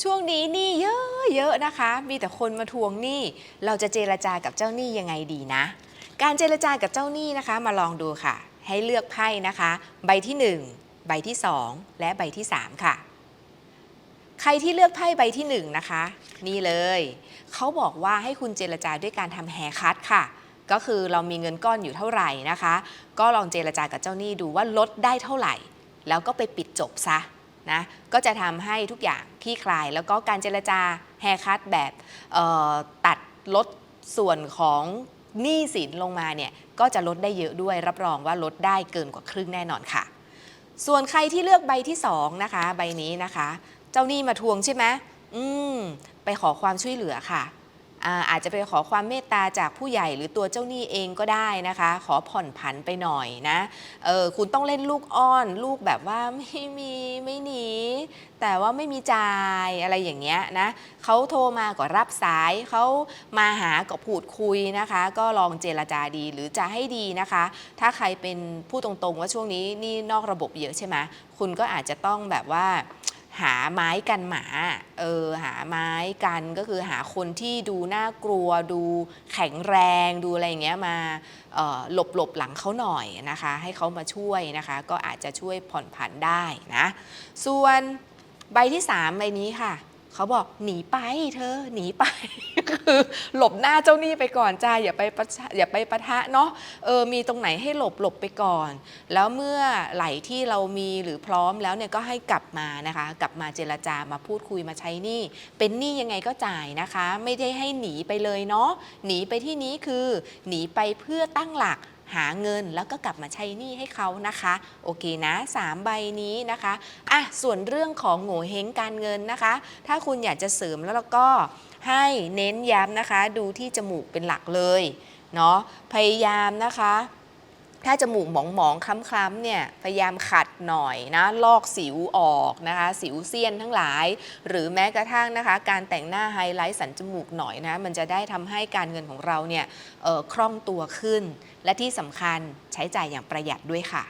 ช่วงนี้หนี้เยอะเยอะนะคะ มีแต่คนมาทวงหนี้ เราจะเจรจากับเจ้าหนี้ยังไงดีนะ การเจรจากับเจ้าหนี้นะคะ มาลองดูค่ะ ให้เลือกไพ่นะคะ ใบที่ 1 ใบที่ 2 และใบที่ 3 ค่ะ ใครที่เลือกไพ่ใบที่ 1 นะคะ นี่เลย เขาบอกว่าให้คุณเจรจาด้วยการทำแฮคัตค่ะ ก็คือเรามีเงินก้อนอยู่เท่าไหร่นะคะ ก็ลองเจรจากับเจ้าหนี้ดูว่าลดได้เท่าไหร่ แล้วก็ไปปิดจบซะ นะก็จะทำให้ทุกอย่างคลี่คลาย แล้วก็การเจรจาแฮคัตแบบตัดลดส่วนของหนี้สินลงมาเนี่ยก็จะลดได้เยอะด้วย รับรองว่าลดได้เกินกว่าครึ่งแน่นอนค่ะ ส่วนใครที่เลือกใบที่2นะคะ ใบนี้นะคะ เจ้าหนี้มาทวงใช่ไหมอืมไปขอความช่วยเหลือค่ะ อาจจะไปขอความเมตตาจากผู้ใหญ่หรือตัวเจ้าหนี้เองก็ได้นะคะ ขอผ่อนผันไปหน่อยนะเออคุณต้องเล่นลูกอ้อน ลูกแบบว่าไม่มีไม่หนีแต่ว่าไม่มีจ่ายอะไรอย่างเงี้ยนะเขาโทรมาก็รับสายเขามาหาก็พูดคุยนะคะ ก็ลองเจรจาดีหรือจะให้ดีนะคะ ถ้าใครเป็นผู้ตรงๆว่าช่วงนี้นี่นอกระบบเยอะใช่ไหมคุณก็อาจจะต้องแบบว่า หาไม้กันหมา เออ หาไม้กันก็คือหาคนที่ดูน่ากลัว ดูแข็งแรง ดูอะไรอย่างเงี้ยมาออหลบหลบหลังเขาหน่อยนะคะ ให้เขามาช่วยนะคะ ก็อาจจะช่วยผ่อนผันได้นะ ส่วนใบที่ 3 ใบนี้ค่ะ เขาบอกหนีไปเธอหนีไป คือหลบหน้าเจ้าหนี้ไปก่อนจ้าอย่าไปปะทะอย่าไปปะทะเนาะเออมีตรงไหนให้หลบหลบไปก่อน แล้วเมื่อไหลที่เรามีหรือพร้อมแล้วเนี่ยก็ให้กลับมานะคะ กลับมาเจรจามาพูดคุยมาใช้หนี้ เป็นหนี้ยังไงก็จ่ายนะคะ ไม่ได้ให้หนีไปเลยเนาะหนีไปที่นี้คือ หนีไปเพื่อตั้งหลัก หาเงินแล้วก็กลับมาใช้หนี้ให้เขานะคะ โอเคนะสามใบนี้นะคะอะส่วนเรื่องของโง่เฮงการเงินนะคะ ถ้าคุณอยากจะเสริมแล้วแล้วก็ให้เน้นย้ำนะคะ ดูที่จมูกเป็นหลักเลยเนาะพยายามนะคะ ถ้าจมูกหมองๆ คล้ำๆ เนี่ย พยายามขัดหน่อยนะ ลอกสิวออกนะคะ สิวเซียนทั้งหลาย หรือแม้กระทั่งนะคะ การแต่งหน้าไฮไลท์สันจมูกหน่อยนะ มันจะได้ทำให้การเงินของเราเนี่ยเอ่อคล่องตัวขึ้น และที่สำคัญใช้จ่ายอย่างประหยัดด้วยค่ะ